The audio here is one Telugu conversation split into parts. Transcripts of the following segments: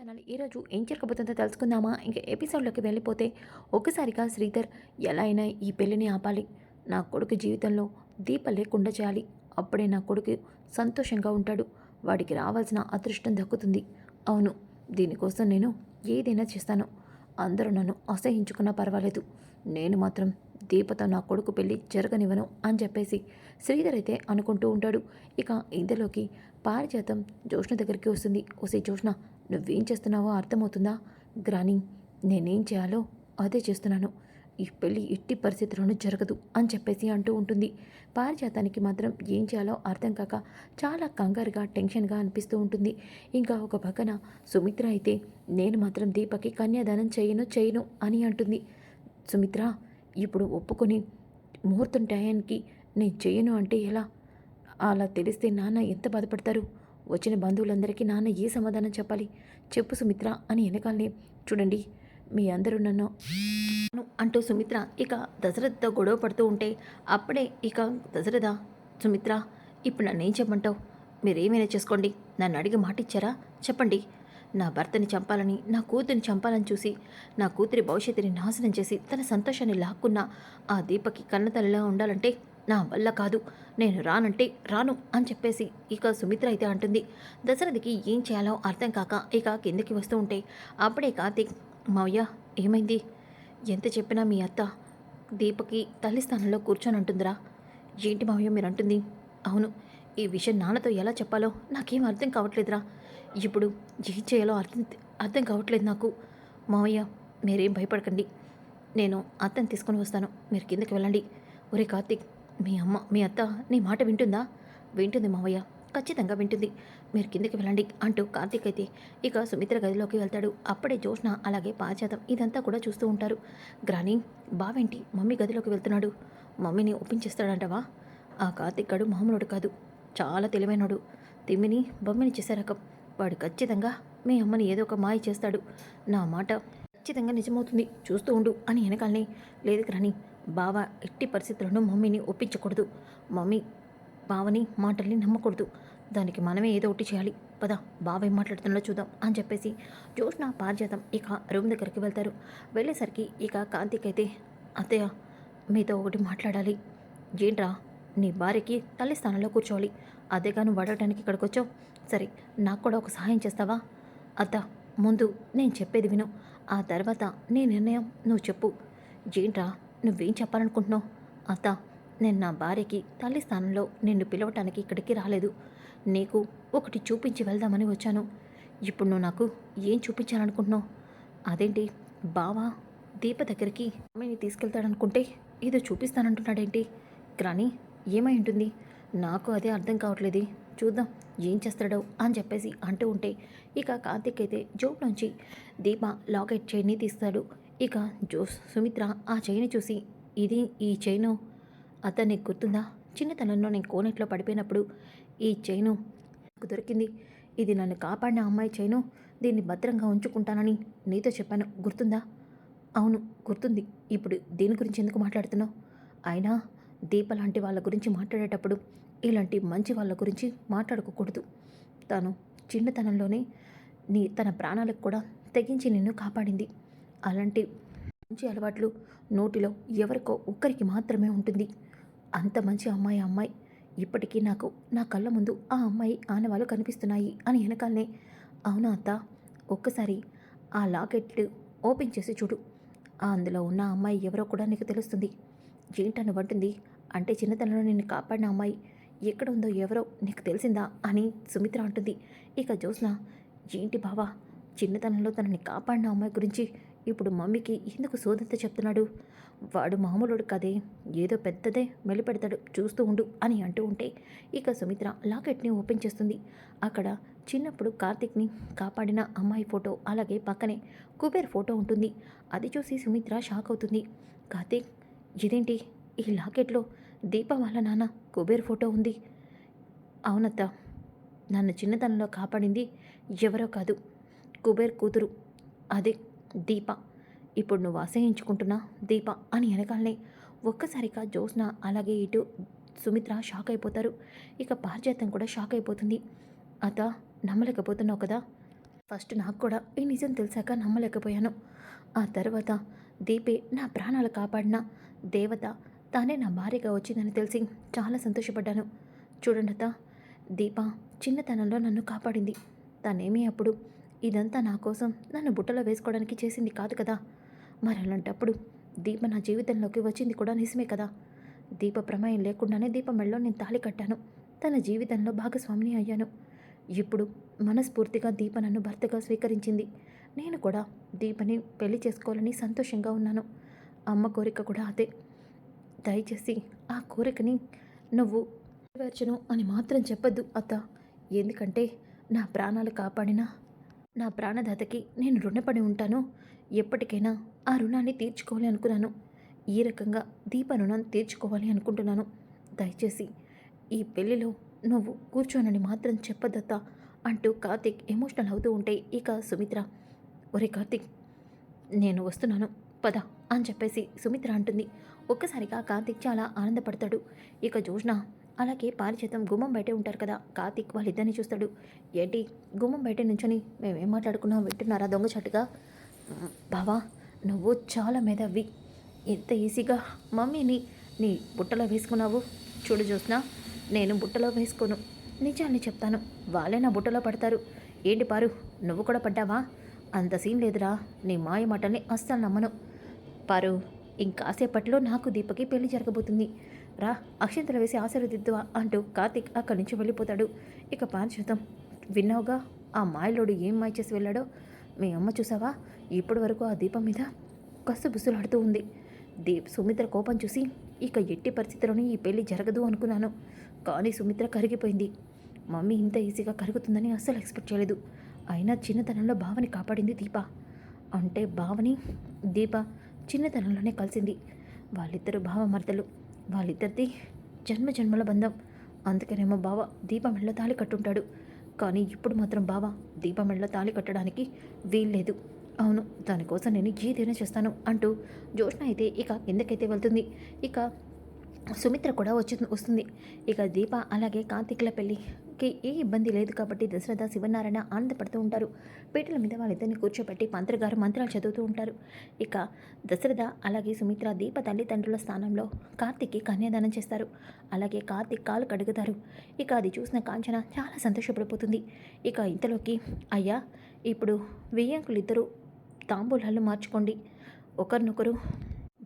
ఛానల్ ఈరోజు ఏం జరగబోతుందో తెలుసుకుందామా? ఇంకా ఎపిసోడ్లోకి వెళ్ళిపోతే ఒక్కసారిగా శ్రీధర్ ఎలా అయినా ఈ పెళ్ళిని ఆపాలి. నా కొడుకు జీవితంలో దీప లేకుండా చేయాలి. అప్పుడే నా కొడుకు సంతోషంగా ఉంటాడు. వాడికి రావాల్సిన అదృష్టం దక్కుతుంది. అవును దీనికోసం నేను ఏదైనా చేస్తాను. అందరూ నన్ను అసహించుకున్నా పర్వాలేదు. నేను మాత్రం దీపతో నా కొడుకు పెళ్ళి జరగనివ్వను అని చెప్పేసి శ్రీధర్ అయితే అనుకుంటూ ఉంటాడు. ఇక ఇందులోకి పారిజాతం జోష్ణ దగ్గరికి వస్తుంది. వసే జోష్ణ నువ్వేం చేస్తున్నావో అర్థమవుతుందా? గ్రాని నేనేం చేయాలో అదే చేస్తున్నాను. ఈ పెళ్ళి ఎట్టి పరిస్థితుల్లోనూ జరగదు అని చెప్పేసి అంటూ ఉంటుంది. పారిజాతానికి మాత్రం ఏం చేయాలో అర్థం కాక చాలా కంగారుగా టెన్షన్గా అనిపిస్తూ ఉంటుంది. ఇంకా ఒక పక్కన సుమిత్ర అయితే నేను మాత్రం దీపకి కన్యాదానం చేయను చేయను అని అంటుంది. సుమిత్ర ఇప్పుడు ఒప్పుకొని ముహూర్తం టయానికి నేను చేయను అంటే ఎలా? అలా తెలిస్తే నాన్న ఎంత బాధపడతారు? వచ్చిన బంధువులందరికీ నాన్న ఏ సమాధానం చెప్పాలి? చెప్పు సుమిత్ర అని వెనకాలనే. చూడండి మీ అందరూ నన్ను అంటూ సుమిత్ర ఇక దశరథతో గొడవ పడుతూ ఉంటే అప్పుడే ఇక దశరథ సుమిత్ర ఇప్పుడు నన్ను ఏం చెప్పమంటావు? మీరేమైనా చేసుకోండి. నన్ను అడిగి మాట ఇచ్చారా? చెప్పండి. నా భర్తని చంపాలని నా కూతురిని చంపాలని చూసి నా కూతురి భవిష్యత్తుని నాశనం చేసి తన సంతోషాన్ని లాక్కున్న ఆ దీపకి కన్నతల్లిలా ఉండాలంటే నా వల్ల కాదు. నేను రానంటే రాను అని చెప్పేసి ఇక సుమిత్ర అయితే అంటుంది. దశరథికి ఏం చేయాలో అర్థం కాక ఇక కిందకి వస్తూ ఉంటే అప్పుడే కార్తీక్ మావయ్య ఏమైంది? ఎంత చెప్పినా మీ అత్త దీపకి తల్లి స్థానంలో కూర్చొని అంటుందిరా. ఏంటి మావయ్య మీరు అంటుంది? అవును ఈ విషయం నాన్నతో ఎలా చెప్పాలో నాకేం అర్థం కావట్లేదురా. ఇప్పుడు ఏం చేయాలో అర్థం అర్థం కావట్లేదు నాకు. మావయ్య మీరేం భయపడకండి. నేను అత్తని తీసుకొని వస్తాను. మీరు కిందకి వెళ్ళండి. ఒరే కార్తీక్ మీ అమ్మ మీ అత్త నీ మాట వింటుందా? వింటుంది మావయ్య. ఖచ్చితంగా వింటుంది. మీరు కిందకి వెళ్ళండి అంటూ కార్తీక్ అయితే ఇక సుమిత్ర గదిలోకి వెళ్తాడు. అప్పుడే జోష్న అలాగే పాశ్చాతం ఇదంతా కూడా చూస్తూ ఉంటారు. గ్రాని బావేంటి? మమ్మీ గదిలోకి వెళ్తున్నాడు. మమ్మీని ఒప్పించేస్తాడంటవా? ఆ కార్తీక్ గడు మామూలుడు కాదు. చాలా తెలివైనడు. తిమ్మిని బొమ్మిని చేసే రకం వాడు ఖచ్చితంగా మీ అమ్మని ఏదో ఒక మాయ చేస్తాడు. నా మాట ఖచ్చితంగా నిజమవుతుంది. చూస్తూ ఉండు అని వెనకాలనే. లేదు గ్రాని బావ ఎట్టి పరిస్థితులను మమ్మీని ఒప్పించకూడదు. మమ్మీ బావని మాటల్ని నమ్మకూడదు. దానికి మనమే ఏదో ఒకటి చేయాలి. పద బావ మాట్లాడుతున్నా చూద్దాం అని చెప్పేసి జోష్న పారిజాతం ఇక రూమ్ దగ్గరికి వెళ్తారు. వెళ్ళేసరికి ఇక కాంతికి అయితే అత్తయ్య మీతో ఒకటి మాట్లాడాలి. ఏంట్రా నీ భార్యకి తల్లి స్థానంలో కూర్చోవాలి. అదేగా నువ్వు అడగడానికి ఇక్కడికి వచ్చావు. సరే నాకు కూడా ఒక సహాయం చేస్తావా? అత్త ముందు నేను చెప్పేది విను. ఆ తర్వాత నీ నిర్ణయం నువ్వు చెప్పు. ఏంట్రా నువ్వేం చెప్పాలనుకుంటున్నావు? అత్త నేను నా భార్యకి తల్లి స్థానంలో నిన్ను పిలవటానికి ఇక్కడికి రాలేదు. నీకు ఒకటి చూపించి వెళ్దామని వచ్చాను. ఇప్పుడు నువ్వు నాకు ఏం చూపించాలనుకుంటున్నావు? అదేంటి? బావా దీప దగ్గరికి అమ్మాయిని తీసుకెళ్తాడనుకుంటే ఏదో చూపిస్తానంటున్నాడేంటి? కానీ ఏమై ఉంటుంది? నాకు అదే అర్థం కావట్లేదు. చూద్దాం ఏం చేస్తాడో అని చెప్పేసి అంటూ ఉంటే ఇక కార్తీక్ అయితే జోబ్ నుంచి దీప లాకెట్ చైన్ని తీస్తాడు. ఇక జోస్ సుమిత్ర ఆ చైన్ చూసి ఇది ఈ చైను అతన్ని గుర్తుందా? చిన్నతనంలో నేను కోనెట్లో పడిపోయినప్పుడు ఈ చైను నాకు దొరికింది. ఇది నన్ను కాపాడిన అమ్మాయి చైను. దీన్ని భద్రంగా ఉంచుకుంటానని నీతో చెప్పాను. గుర్తుందా? అవును గుర్తుంది. ఇప్పుడు దీని గురించి ఎందుకు మాట్లాడుతున్నావు? అయినా దీప లాంటి వాళ్ళ గురించి మాట్లాడేటప్పుడు ఇలాంటి మంచి వాళ్ళ గురించి మాట్లాడుకోకూడదు. తను చిన్నతనంలోనే నీ తన ప్రాణాలకు కూడా తెగించి నిన్ను కాపాడింది. అలాంటి మంచి అలవాట్లు నోటిలో ఎవరికో ఒక్కరికి మాత్రమే ఉంటుంది. అంత మంచి అమ్మాయి అమ్మాయి. ఇప్పటికీ నాకు నా కళ్ళ ముందు ఆ అమ్మాయి ఆనవాళ్ళు కనిపిస్తున్నాయి అని వెనకాలనే. అవునా అత్త? ఒక్కసారి ఆ లాకెట్లు ఓపెన్ చేసి చూడు. అందులో ఉన్న అమ్మాయి ఎవరో కూడా నీకు తెలుస్తుంది. ఏంటని వంటుంది? అంటే చిన్నతనంలో నిన్ను కాపాడిన అమ్మాయి ఎక్కడ ఉందో ఎవరో నీకు తెలిసిందా అని సుమిత్ర అంటుంది. ఇక జ్యోత్స్న ఏంటి బావా? చిన్నతనంలో తనని కాపాడిన అమ్మాయి గురించి ఇప్పుడు మమ్మీకి ఎందుకు సోదంత చెప్తున్నాడు? వాడు మామూలుడు కదే ఏదో పెద్దదే మెలిపెడతాడు చూస్తూ ఉండు అని అంటూ ఉంటే ఇక సుమిత్ర లాకెట్ని ఓపెన్ చేస్తుంది. అక్కడ చిన్నప్పుడు కార్తిక్ని కాపాడిన అమ్మాయి ఫోటో అలాగే పక్కనే కుబేర్ ఫోటో ఉంటుంది. అది చూసి సుమిత్ర షాక్ అవుతుంది. కార్తీక్ ఇదేంటి? ఈ లాకెట్లో దీప వాళ్ళ నాన్న కుబేర్ ఫోటో ఉంది. అవునత్త నన్ను చిన్నతనంలో కాపాడింది ఎవరో కాదు కుబేర్ కూతురు. అదే దీప. ఇప్పుడు నువ్వు అసహించుకుంటున్నా దీప అని వెనకాలనే ఒక్కసారిగా జ్యోత్స్న అలాగే ఇటు సుమిత్ర షాక్ అయిపోతారు. ఇక పారిజాతం కూడా షాక్ అయిపోతుంది. అత నమ్మలేకపోతున్నావు కదా? ఫస్ట్ నాకు కూడా ఈ నిజం తెలిసాక నమ్మలేకపోయాను. ఆ తర్వాత దీపే నా ప్రాణాలు కాపాడిన దేవత తానే నా భార్యగా వచ్చిందని తెలిసి చాలా సంతోషపడ్డాను. చూడండి అత్త దీప చిన్నతనంలో నన్ను కాపాడింది. తనేమీ అప్పుడు ఇదంతా నా కోసం నన్ను బుట్టలో వేసుకోవడానికి చేసింది కాదు కదా. మరి అలాంటప్పుడు దీప నా జీవితంలోకి వచ్చింది కూడా నిజమే కదా. దీప ప్రమేయం లేకుండానే దీప మెళ్ళలో నేను తాళి కట్టాను. తన జీవితంలో భాగస్వామిని అయ్యాను. ఇప్పుడు మనస్ఫూర్తిగా దీప నన్ను భర్తగా స్వీకరించింది. నేను కూడా దీపని పెళ్ళి చేసుకోవాలని సంతోషంగా ఉన్నాను. అమ్మ కోరిక కూడా అదే. దయచేసి ఆ కోరికని నువ్వు నెరవేర్చను అని మాత్రం చెప్పద్దు అత్త. ఎందుకంటే నా ప్రాణాలు కాపాడిన నా ప్రాణదాతకి నేను రుణపడి ఉంటాను. ఎప్పటికైనా ఆ రుణాన్ని తీర్చుకోవాలి అనుకున్నాను. ఈ రకంగా దీప రుణం తీర్చుకోవాలి అనుకుంటున్నాను. దయచేసి ఈ పెళ్ళిలో నువ్వు కూర్చోనని మాత్రం చెప్పదత్తా అంటూ కార్తిక్ ఎమోషనల్ అవుతూ ఉంటే ఇక సుమిత్ర ఒరే కార్తిక్ నేను వస్తున్నాను. పద అని చెప్పేసి సుమిత్ర అంటుంది. ఒక్కసారిగా కార్తిక్ చాలా ఆనందపడతాడు. ఇక జోష్న అలాగే పారిచేతం గుమ్మం బయటే ఉంటారు కదా. కార్తీక్ వాళ్ళిద్దరిని చూస్తాడు. ఏంటి? గుమ్మం బయట నుంచొని మేమేం మాట్లాడుకున్నాం? వింటున్నారా దొంగచాటుగా బావా నువ్వు చాలా మెదవి ఎంత ఈజీగా మమ్మీని నీ బుట్టలో వేసుకున్నావు? చూడు చూసినా నేను బుట్టలో వేసుకోను. నిజాన్ని చెప్తాను. వాళ్ళే నా బుట్టలో పడతారు. ఏంటి పారు? నువ్వు కూడా పడ్డావా? అంత సీన్ లేదురా. నీ మాయ మాటల్ని అస్సలు నమ్మను. పారు ఇంకాసేపట్లో నాకు దీపకి పెళ్ళి జరగబోతుంది. రా అక్షింతలు వేసి ఆశీర్వదిద్దువా అంటూ కార్తిక్ అక్కడి నుంచి వెళ్ళిపోతాడు. ఇక పారిశుతం విన్నావుగా? ఆ మాయలోడు ఏం మాయ చేసి వెళ్ళాడో? మీ అమ్మ చూసావా? ఇప్పటి వరకు ఆ దీపం మీద కసు బుసులాడుతూ ఉంది. దీప్ సుమిత్ర కోపం చూసి ఇక ఎట్టి పరిస్థితిలోనే ఈ పెళ్ళి జరగదు అనుకున్నాను. కానీ సుమిత్ర కరిగిపోయింది. మమ్మీ ఇంత ఈజీగా కరుగుతుందని అస్సలు ఎక్స్పెక్ట్ చేయలేదు. అయినా చిన్నతనంలో బావని కాపాడింది దీప. అంటే బావని దీప చిన్నతనంలోనే కలిసింది. వాళ్ళిద్దరు భావమర్దలు. వాళ్ళిద్దరిది జన్మ జన్మల బంధం. అందుకనేమో బావ దీపమెళ్ళ తాళి కట్టుంటాడు. కానీ ఇప్పుడు మాత్రం బావ దీపమెళ్ళ తాళి కట్టడానికి వీల్లేదు. అవును దానికోసం నేను ఏదైనా చేస్తాను అంటూ జోష్న అయితే ఇక కిందకైతే వెళ్తుంది? ఇక సుమిత్ర కూడా వచ్చి వస్తుంది. ఇక దీప అలాగే కార్తీకుల పెళ్ళికి ఏ ఇబ్బంది లేదు కాబట్టి దశరథ శివనారాయణ ఆనందపడుతూ ఉంటారు. పీటల మీద వాళ్ళిద్దరిని కూర్చోబెట్టి మంత్రిగారు మంత్రాలు చదువుతూ ఉంటారు. ఇక దశరథ అలాగే సుమిత్ర దీప తల్లిదండ్రుల స్థానంలో కార్తీక్కి కన్యాదానం చేస్తారు. అలాగే కార్తీక్ కాలు కడుగుతారు. ఇక అది చూసిన కాంచన చాలా సంతోషపడిపోతుంది. ఇక ఇంతలోకి అయ్యా ఇప్పుడు వెయ్యంకులు ఇద్దరు తాంబూలాలు మార్చుకోండి. ఒకరినొకరు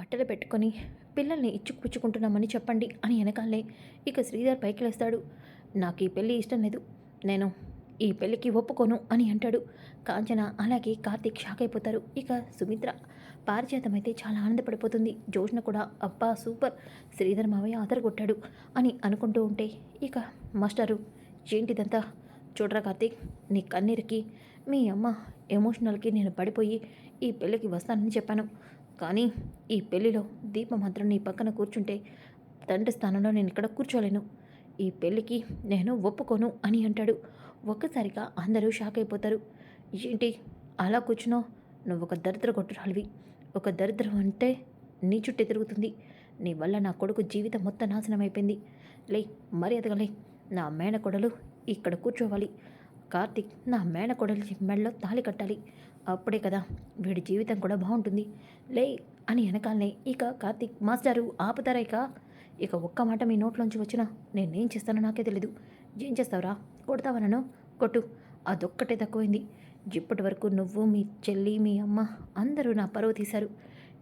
బట్టలు పెట్టుకొని పిల్లల్ని ఇచ్చుకుపుచ్చుకుంటున్నామని చెప్పండి అని వెనకాలే ఇక శ్రీధర్ పైకి లేస్తాడు నాకు ఈ పెళ్ళి ఇష్టం లేదు. నేను ఈ పెళ్ళికి ఒప్పుకోను అని అంటాడు. కాంచన అలాగే కార్తీక్ షాక్ అయిపోతారు. ఇక సుమిత్ర పారిజాతం అయితే చాలా ఆనందపడిపోతుంది. జోష్న కూడా అబ్బా సూపర్! శ్రీధర్ మావయ్య ఆదరగొట్టాడు అని అనుకుంటూ ఉంటే ఇక మాస్టారు ఏంటిదంతా? చూడరా కార్తీక్ నీ కన్నీరికి మీ అమ్మ ఎమోషనల్కి నేను పడిపోయి ఈ పెళ్ళికి వస్తానని చెప్పాను. కానీ ఈ పెళ్ళిలో దీప మాత్రం నీ పక్కన కూర్చుంటే తండ్రి స్థానంలో నేను ఇక్కడ కూర్చోలేను. ఈ పెళ్ళికి నేను ఒప్పుకోను అని అంటాడు. ఒక్కసారిగా అందరూ షాక్ అయిపోతారు. ఏంటి అలా కూర్చునో? నువ్వు ఒక దరిద్ర కొట్టురాలివి. ఒక దరిద్రం అంటే నీ చుట్టే తిరుగుతుంది. నీ వల్ల నా కొడుకు జీవితం మొత్తం నాశనం అయిపోయింది. లే మర్యాదగా లే నా మేనకొడలు ఇక్కడ కూర్చోవాలి. కార్తిక్ నా మేనకొడలి మెడలో తాళి కట్టాలి. అప్పుడే కదా వీడి జీవితం కూడా బాగుంటుంది. లే అని వెనకాలనే ఇక కార్తిక్ మాస్టారు ఆపుతారా ఇక? ఇక ఒక్క మాట మీ నోట్లోంచి వచ్చినా నేనేం చేస్తానో నాకే తెలీదు. ఏం చేస్తావురా? కొడతావా నన్ను? కొట్టు. అదొక్కటే తక్కువైంది. ఇప్పటి వరకు నువ్వు మీ చెల్లి మీ అమ్మ అందరూ నా పరువు తీశారు.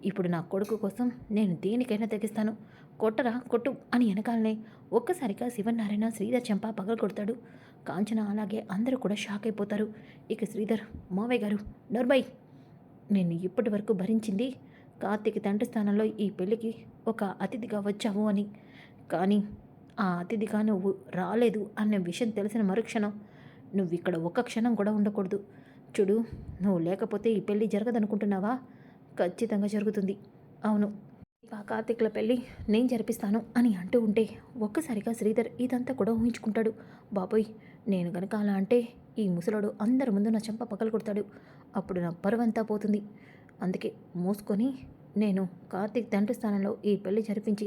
ఇప్పుడు నా కొడుకు కోసం నేను దేనికైనా తెగిస్తాను. కొట్టరా? కొట్టు అని వెనకాలనే ఒక్కసారిగా శివనారాయణ శ్రీధర్ చెంప పగలు కొడతాడు. కాంచన అలాగే అందరూ కూడా షాక్ అయిపోతారు. ఇక శ్రీధర్ మావయ్య గారు నర్బై నేను ఇప్పటి వరకు భరించింది కార్తీక్ తండ్రి స్థానంలో ఈ పెళ్ళికి ఒక అతిథిగా వచ్చావు అని. కానీ ఆ అతిథిగా నువ్వు రాలేదు అనే విషయం తెలిసిన మరుక్షణం నువ్వు ఇక్కడ ఒక్క క్షణం కూడా ఉండకూడదు. చూడు నువ్వు లేకపోతే ఈ పెళ్ళి జరగదనుకుంటున్నావా? ఖచ్చితంగా జరుగుతుంది. అవును. ఆ కార్తీక్ల పెళ్ళి నేను జరిపిస్తాను అని అంటూ ఉంటే ఒక్కసారిగా శ్రీధర్ ఇదంతా కూడా ఊహించుకుంటాడు. బాబోయ్ నేను గనక అలా అంటే ఈ ముసలోడు అందరి ముందు నా చెంప పగలు కొడతాడు అప్పుడు నా పరువంతా పోతుంది. అందుకే మూసుకొని నేను కార్తీక్ తండ్రి స్థానంలో ఈ పెళ్ళి జరిపించి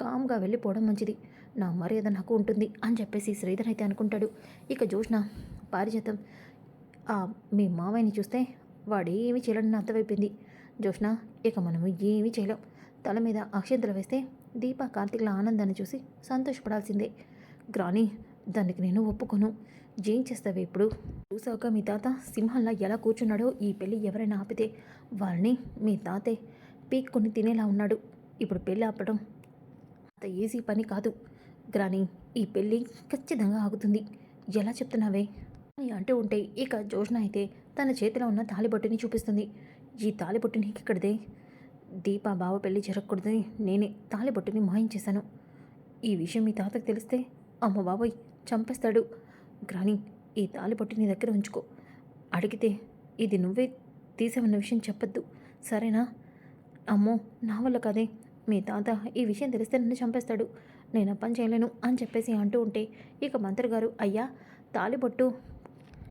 కామ్గా వెళ్ళిపోవడం మంచిది. నా మర్యాద నాకు ఉంటుంది అని చెప్పేసి శ్రీధర్ అయితే అనుకుంటాడు. ఇక జోష్న పారిజాతం. ఆ మీ మావయ్యని చూస్తే వాడేమీ చేయలేని అర్థమైపోయింది. జోష్న ఇక మనము ఏమీ చేయలేం. తల మీద అక్షంతలు వేస్తే దీప కార్తీకుల ఆనందాన్ని చూసి సంతోషపడాల్సిందే. గ్రాని దానికి నేను ఒప్పుకోను. ఏం చేస్తావే ఇప్పుడు? చూసాక మీ తాత సింహంలా ఎలా కూర్చున్నాడో? ఈ పెళ్ళి ఎవరైనా ఆపితే వాళ్ళని మీ తాతే పీక్కొని తినేలా ఉన్నాడు. ఇప్పుడు పెళ్ళి ఆపడం అంత ఈజీ పని కాదు. గ్రాని ఈ పెళ్ళి ఖచ్చితంగా ఆగుతుంది. ఎలా చెప్తున్నావే? అని అంటూ ఉంటే ఇక జోష్న అయితే తన చేతిలో ఉన్న తాలిబొట్టుని చూపిస్తుంది. ఈ తాలిబొట్టుని ఇక్కడిదే దీప బావ పెళ్ళి జరగకూడదని నేనే తాలిబొట్టుని మాయించేశాను ఈ విషయం మీ తాతకు తెలిస్తే అమ్మ బాబోయ్ చంపేస్తాడు. గ్రాని ఈ తాలిబొట్టు నీ దగ్గర ఉంచుకో. అడిగితే ఇది నువ్వే తీసావన్న విషయం చెప్పొద్దు. సరేనా? అమ్మో నా వల్ల కదే. మీ తాత ఈ విషయం తెలిస్తే నన్ను చంపేస్తాడు. నేను అప్పని పని చేయలేను అని చెప్పేసి అంటూ ఉంటే ఇక మంత్రి గారు అయ్యా తాలిబొట్టు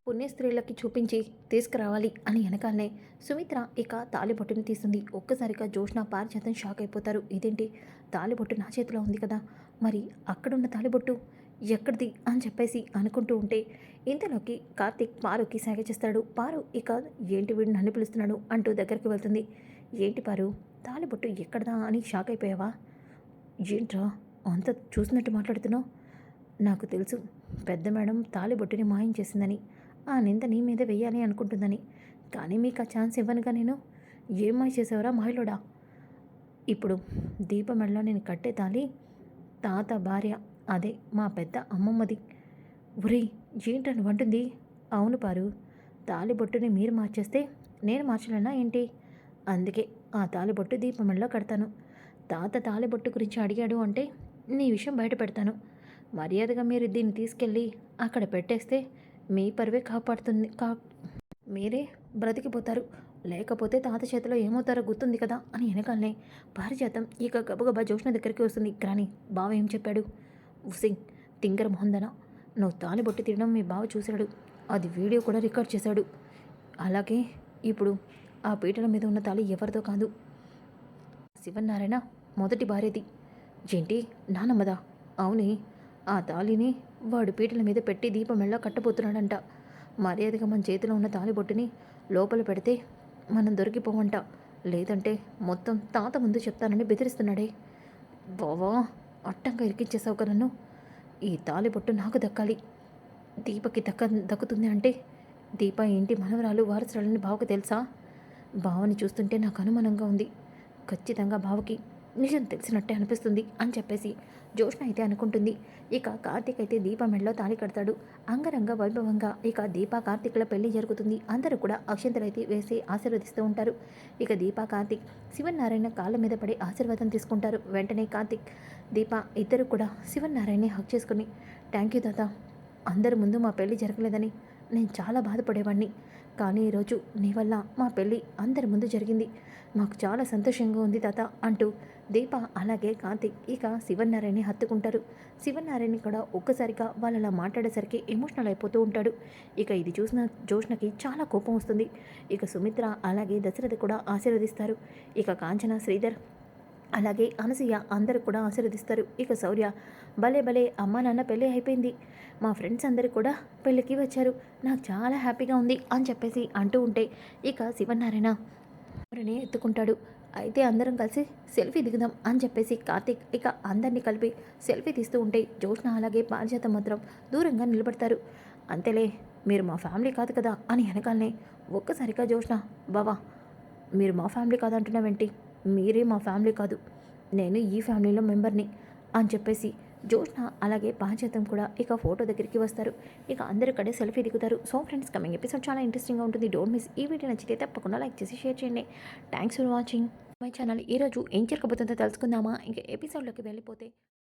పుణ్యస్త్రీలకి చూపించి తీసుకురావాలి అని వెనకాలనే సుమిత్ర ఇక తాలిబొట్టుని తీస్తుంది. ఒక్కసారిగా జోష్న పారిచేతం షాక్ అయిపోతారు. ఇదేంటి? తాలిబొట్టు నా చేతిలో ఉంది కదా. మరి అక్కడున్న తాలిబొట్టు ఎక్కడిది అని చెప్పేసి అనుకుంటూ ఉంటే ఇంతలోకి కార్తీక్ పారుకి సాగ చేస్తాడు. పారు ఇక ఏంటి వీడు నన్ను పిలుస్తున్నాడు? అంటూ దగ్గరికి వెళ్తుంది. ఏంటి పారు తాలిబొట్టు ఎక్కడదా అని షాక్ అయిపోయావా? ఏంట్రా అంత చూసినట్టు మాట్లాడుతున్నావు? నాకు తెలుసు పెద్ద మేడం తాలిబొట్టుని మాయం చేసిందని ఆ నింద నీ మీద వెయ్యాలి అనుకుంటుందని. కానీ మీకు ఆ ఛాన్స్ ఇవ్వనుగా నేను? ఏం మాయ చేసేవరా మహిళడా ఇప్పుడు దీపమెడలో నేను కట్టే తాలి తాత భార్య అదే మా పెద్ద అమ్మమ్మది. ఒరే ఏంటని వంటుంది? అవును పారు తాలిబొట్టుని మీరు మార్చేస్తే నేను మార్చలేనా ఏంటి? అందుకే ఆ తాలిబొట్టు దీపమెడలో కడతాను. తాత తాలిబొట్టు గురించి అడిగాడు అంటే నీ విషయం బయట పెడతాను. మర్యాదగా మీరు దీన్ని తీసుకెళ్ళి అక్కడ పెట్టేస్తే మీ పరువే కాపాడుతుంది కా మీరే బ్రతికిపోతారు. లేకపోతే తాత చేతిలో ఏమవుతారో గుర్తుంది కదా అని వెనకాలనే. పారిజాతం ఇక గబగబా జోష్ణ దగ్గరికి వస్తుంది. కానీ బావ ఏం చెప్పాడు? ఉసింగ్ తింగర మొహందన. నువ్వు తాలిబొట్టి తినడం మీ బావ చూశాడు. అది వీడియో కూడా రికార్డ్ చేశాడు. అలాగే ఇప్పుడు ఆ పీటల మీద ఉన్న తాళి ఎవరిదో కాదు. శివనారాయణ మొదటి భార్యది. ఏంటి నానమ్మదా? అవుని ఆ తాళిని వాడు పీటల మీద పెట్టి దీపం ఎలా కట్టబోతున్నాడంట. మర్యాదగా మన చేతిలో ఉన్న తాలిబొట్టుని లోపల పెడితే మనం దొరికిపోవంట లేదంటే మొత్తం తాత ముందు చెప్తానని బెదిరిస్తున్నాడే. బావా అట్టంగా ఇరికించేసావు కదా నన్ను. ఈ తాలిబొట్టు నాకు దక్కాలి. దీపకి దక్క దక్కుతుంది అంటే దీప ఏంటి మనవరాలు వారసురాలని బావకు తెలుసా? బావని చూస్తుంటే నాకు అనుమానంగా ఉంది. ఖచ్చితంగా బావకి నిజం తెలిసినట్టే అనిపిస్తుంది అని చెప్పేసి జోష్ణ అయితే అనుకుంటుంది. ఇక కార్తీక్ అయితే దీప మెడలో తాళి కడతాడు. అంగరంగ వైభవంగా ఇక దీప కార్తీక్ల పెళ్ళి జరుగుతుంది. అందరూ కూడా అక్షంతలైతే అయితే వేసి ఆశీర్వదిస్తూ ఉంటారు. ఇక దీప కార్తీక్ శివనారాయణ కాళ్ళ మీద పడి ఆశీర్వాదం తీసుకుంటారు. వెంటనే కార్తీక్ దీప ఇద్దరు కూడా శివనారాయణని హక్ చేసుకుని థ్యాంక్ యూ దాదా అందరి ముందు మా పెళ్ళి జరగలేదని నేను చాలా బాధపడేవాడిని కానీ ఈరోజు నీ వల్ల మా పెళ్ళి అందరి ముందు జరిగింది. మాకు చాలా సంతోషంగా ఉంది తాత అంటూ దీప అలాగే కార్తిక్ ఇక శివనారాయణని హత్తుకుంటారు. శివనారాయణ కూడా ఒక్కసారిగా వాళ్ళలా మాట్లాడేసరికి ఎమోషనల్ అయిపోతూ ఉంటాడు. ఇక ఇది చూసిన జోష్ణకి చాలా కోపం వస్తుంది. ఇక సుమిత్ర అలాగే దశరథ కూడా ఆశీర్వదిస్తారు. ఇక కాంచన శ్రీధర్ అలాగే అనసూయ అందరూ కూడా ఆశీర్వదిస్తారు. ఇక శౌర్య భలే భలే అమ్మ నాన్న పెళ్ళి అయిపోయింది. మా ఫ్రెండ్స్ అందరూ కూడా పెళ్ళికి వచ్చారు. నాకు చాలా హ్యాపీగా ఉంది అని చెప్పేసి అంటూ ఉంటే ఇక శివనారాయణ ఎవరిని ఎత్తుకుంటాడు. అయితే అందరం కలిసి సెల్ఫీ దిగుదాం అని చెప్పేసి కార్తీక్ ఇక అందరినీ కలిపి సెల్ఫీ తీస్తూ ఉంటే జోష్న అలాగే పారిజాతం మాత్రం దూరంగా నిలబడతారు. అంతేలే మీరు మా ఫ్యామిలీ కాదు కదా అని వెనకాలనే ఒక్కసారిగా జోష్న బావా మీరు మా ఫ్యామిలీ కాదంటున్నావేంటి? మీరే మా ఫ్యామిలీ కాదు. నేను ఈ ఫ్యామిలీలో మెంబర్ని అని చెప్పేసి జోష్న అలాగే పాంచేతం కూడా ఇక ఫోటో దగ్గరికి వస్తారు. ఇక అందరూ కడే సెల్ఫీ దిగుతారు. సో ఫ్రెండ్స్ కమింగ్ ఎపిసోడ్ చాలా ఇంట్రెస్టింగ్గా ఉంటుంది. డోంట్ మిస్ ఈ వీడియో నచ్చితే తప్పకుండా లైక్ చేసి షేర్ చేయండి. Thanks for watching my channel ఈరోజు ఏం జరగబోతుందో తెలుసుకుందామా? ఇంకా ఎపిసోడ్లోకి వెళ్ళిపోతే